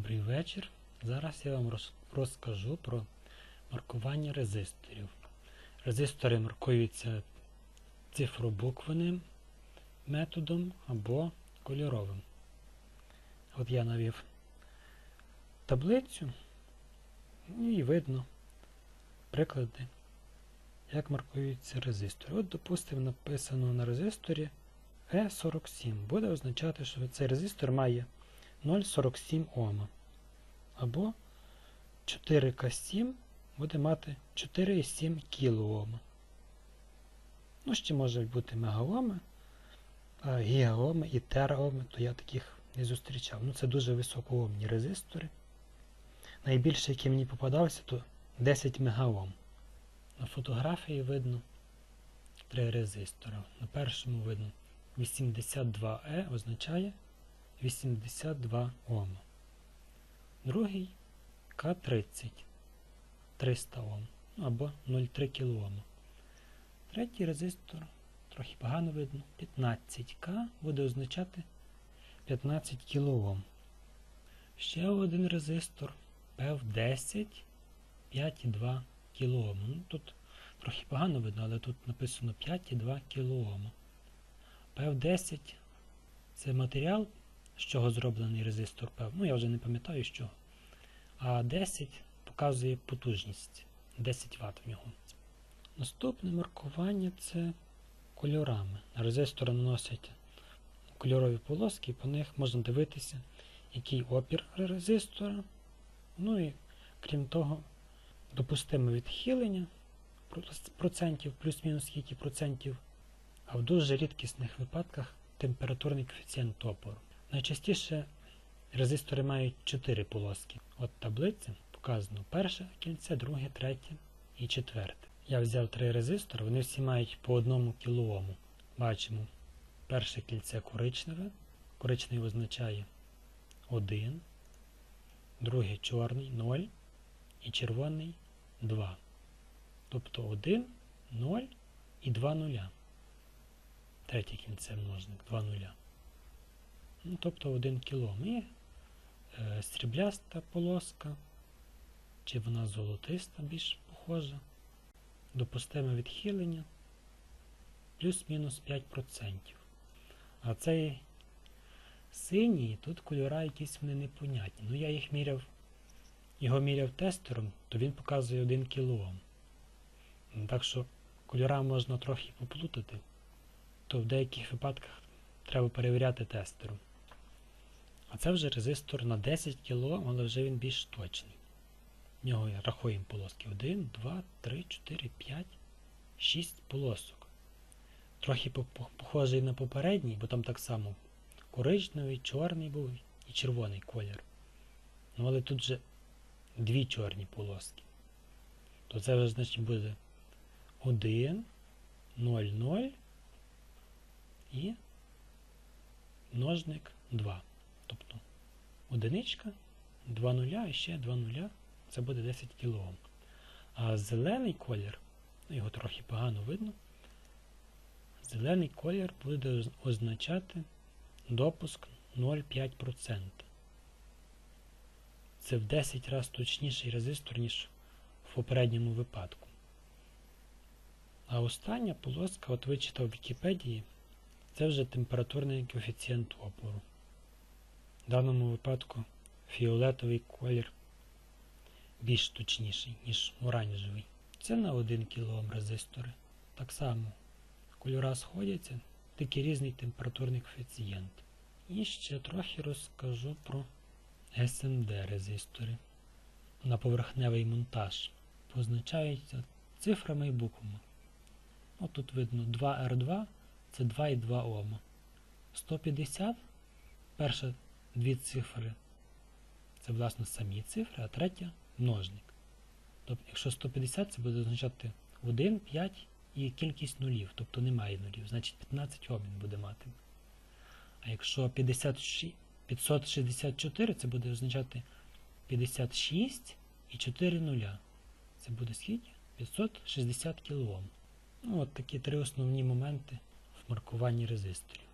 Добрий вечір. Зараз я вам розкажу про маркування резисторів. Резистори маркуються цифробуквеним методом або кольоровим. От я навів таблицю і видно приклади, як маркуються резистори. От, допустимо, написано на резисторі E47. Буде означати, що цей резистор має 0,47 Ома. Або 4К7 буде мати 4,7 кОм. Ну, ще можуть бути мегаоми, гігаоми і тераоми, то я таких не зустрічав. Ну, це дуже високоомні резистори. Найбільше, який мені попадався, то 10 мегаом. На фотографії видно три резистора. На першому видно 82E означає 82 Ом. Другий К30 300 Ом або 0,3 кОм. Третій резистор, трохи погано видно, 15К буде означати 15 кОм. Ще один резистор PEV10 5,2 кОм. Ну, тут трохи погано видно, але тут написано 5,2 кОм. PEV10 це матеріал, з чого зроблений резистор PEV. Ну, я вже не пам'ятаю чого. А 10 показує потужність. 10 Вт в нього. Наступне маркування це кольорами. На резистор наносять кольорові полоски, і по них можна дивитися, який опір резистора. Ну і крім того, допустиме відхилення процентів, плюс-мінус скільки процентів, а в дуже рідкісних випадках температурний коефіцієнт опору. Найчастіше резистори мають 4 полоски. От таблиця показано перше кільце, друге, третє і четверте. Я взяв три резистори, вони всі мають по одному кілоому. Бачимо, перше кільце коричневе. Коричневий означає 1, друге чорний 0 і червоний 2. Тобто 1, 0 і 2 нуля. Третє кільце множник 2 нуля. Ну, тобто 1 кілом. І е, срібляста полоска, чи вона золотиста більш похожа. Допустиме відхилення плюс-мінус 5%. А цей синій, тут кольора якісь вони непонятні. Ну я їх міряв, його міряв тестером, то він показує 1 кОм. Так що кольора можна трохи поплутати, то в деяких випадках треба перевіряти тестером. А це вже резистор на 10 кОм, але вже він більш точний. В нього рахуємо полоски 1, 2, 3, 4, 5, 6 полосок. Трохи похожий на попередній, бо там так само коричневий, чорний був і червоний колір. Ну, але тут вже дві чорні полоски. То це вже значить буде 1, 0, 0 і множник 2. Тобто одиничка, 2 нуля і ще 2 нуля. Це буде 10 кОм. А зелений колір, його трохи погано видно, зелений колір буде означати допуск 0,5%. Це в 10 разів точніший резистор, ніж в попередньому випадку. А остання полоска, от вичитав в Вікіпедії, це вже температурний коефіцієнт опору. В даному випадку фіолетовий колір більш точніший, ніж оранжевий. Це на 1 кОм резистори. Так само кольора сходяться, такий різний температурний коефіцієнт. І ще трохи розкажу про SMD резистори. На поверхневий монтаж позначаються цифрами і буквами. От тут видно 2R2 це 2,2 Ома. 150 перша дві цифри це власне самі цифри, а третя множник. Тобто, якщо 150, це буде означати 1, 5 і кількість нулів, тобто немає нулів, значить 15 обмін буде мати. А якщо 56, 564, це буде означати 56 і 4 нуля. Це буде скільки? 560 кОм. Ну, от такі три основні моменти в маркуванні резисторів.